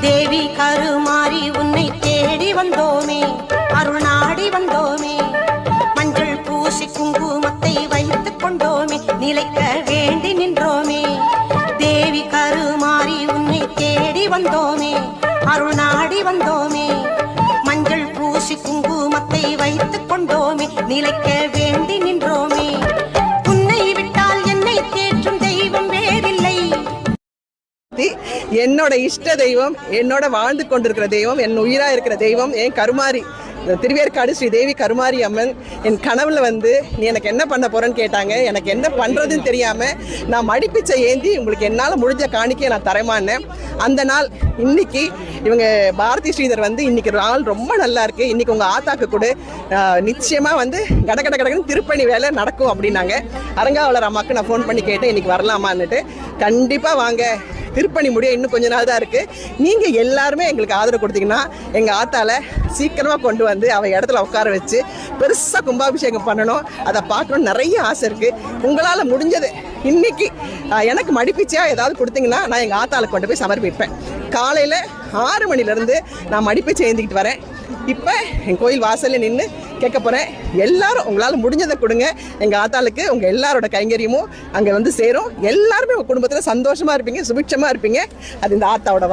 தேவி கருமாறி உன்னை தேடி வந்தோமே அருள் நாடி வந்தோமே. மஞ்சள் பூசி குங்குமத்தை வைத்துக் கொண்டோமே நிலைக்க வேண்டி நின்றோமே. தேவி கருமாறி உன்னை தேடி வந்தோமே அருள் நாடி வந்தோமே. மஞ்சள் பூசி குங்குமத்தை வைத்துக் கொண்டோமே நிலைக்க வேண்டி நின்றோமே. பயன்படுத்தி என்னோட இஷ்ட தெய்வம் என்னோட வாழ்ந்து கொண்டிருக்கிற தெய்வம் என் உயிராக இருக்கிற தெய்வம் என் கருமாரி திருவேற்காடு ஸ்ரீ தேவி கருமாரி அம்மன் என் கனவுல வந்து நீ எனக்கு என்ன பண்ண போறேன்னு கேட்டாங்க. எனக்கு என்ன பண்றதுன்னு தெரியாம நான் மடிப்பிச்சை ஏந்தி உங்களுக்கு என்னால் முடிஞ்ச காணிக்கையை நான் தரமானேன். அந்த நாள் இன்னைக்கு இவங்க பாரதி ஸ்ரீதர் வந்து இன்னைக்கு நாள் ரொம்ப நல்லா இருக்கு. இன்னைக்கு உங்க ஆத்தாக்கு கூட. நிச்சயமாக நிச்சயமா வந்து கட கட கடகன்னு திருப்பணி வேலை நடக்கும் அப்படின்னாங்க. அரங்காவலர் அம்மாக்கு நான் ஃபோன் பண்ணி கேட்டேன். இன்னைக்கு வரலாமான்னுட்டு. கண்டிப்பா வாங்க. திருப்பணி முடிய இன்னும் கொஞ்ச நாள் தான் இருக்குது நீங்கள் எல்லாருமே எங்களுக்கு ஆதரவு கொடுத்தீங்கன்னா எங்கள் ஆத்தால சீக்கிரமாக கொண்டு வந்து அவள் இடத்துல உட்கார வச்சு பெருசாக கும்பாபிஷேகம் பண்ணணும். அதை பார்க்கணும் நிறைய ஆசை இருக்குது உங்களால் முடிஞ்சது. இன்னைக்கு எனக்கு மடிப்பிச்சா ஏதாவது கொடுத்தீங்கன்னா நான் எங்கள் ஆத்தால கொண்டு போய் சமர்ப்பிப்பேன். காலையில் ஆறு மணிலேருந்து நான் மடிப்பிச்சை ஏந்திக்கிட்டு வரேன். இப்போ என் கோயில் வாசலில் நின்று கேட்க போகிறேன் எல்லாரும் உங்களால் முடிஞ்சதை கொடுங்க. எங்கள் ஆத்தாளுக்கு உங்கள் எல்லாரோட கைங்கரியமும் அங்கே வந்து சேரும். எல்லாருமே உங்கள் குடும்பத்தில் சந்தோஷமாக இருப்பீங்க சுபிட்சமாக இருப்பீங்க. அது இந்த ஆத்தாவோட